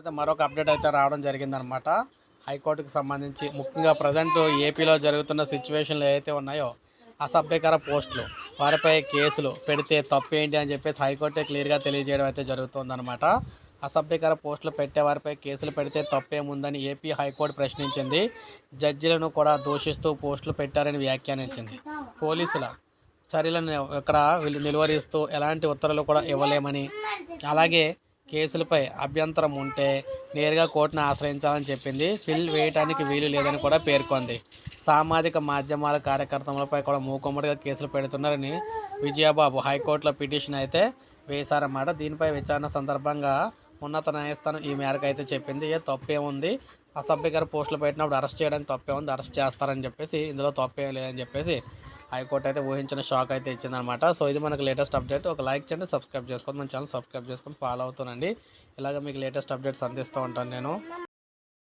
అయితే మరొక అప్డేట్ అయితే రావడం జరిగిందనమాట హైకోర్టుకు సంబంధించి ముఖ్యంగా ప్రజెంట్ ఏపీలో జరుగుతున్న సిచ్యువేషన్లు ఏవైతే ఉన్నాయో అసభ్యకర పోస్టులు వారిపై కేసులు పెడితే తప్పేంటి అని చెప్పేసి హైకోర్టే క్లియర్గా తెలియజేయడం అయితే జరుగుతుందన్నమాట. అసభ్యకర పోస్టులు పెట్టే వారిపై కేసులు పెడితే తప్పేముందని ఏపీ హైకోర్టు ప్రశ్నించింది. జడ్జిలను కూడా దూషిస్తూ పోస్టులు పెట్టారని వ్యాఖ్యానించింది. పోలీసుల చర్యలను ఇక్కడ వీళ్ళు నిలువరిస్తూ ఎలాంటి ఉత్తర్వులు కూడా ఇవ్వలేమని అలాగే కేసులపై అభ్యంతరం ఉంటే నేరుగా కోర్టును ఆశ్రయించాలని చెప్పింది. ఫిల్ వేయడానికి వీలు లేదని కూడా పేర్కొంది. సామాజిక మాధ్యమాల కార్యకర్తలపై కూడా మూకుమ్మడిగా కేసులు పెడుతున్నారని విజయబాబు హైకోర్టులో పిటిషన్ అయితే వేశారన్నమాట. దీనిపై విచారణ సందర్భంగా ఉన్నత న్యాయస్థానం ఈ మేరకు అయితే చెప్పింది. ఏ తప్పేముంది అసభ్యకర పోస్టులు పెట్టినప్పుడు అరెస్ట్ చేయడానికి తప్పే ఉంది. అరెస్ట్ చేస్తారని చెప్పేసి ఇందులో తప్పేం లేదని చెప్పేసి హైకోర్టు అయితే ఊహించిన షాక్ అయితే ఇచ్చిందనమాట. సో ఇది మనకు లేటెస్ట్ అప్డేట్ ఒక లైక్ చేయండి సబ్స్క్రైబ్ చేసుకోండి. మన ఛానల్ సబ్స్క్రైబ్ చేసుకొని ఫాలో అవుతానండి ఇలాగ మీకు లేటెస్ట్ అప్డేట్స్ అందిస్తూ ఉంటాను నేను.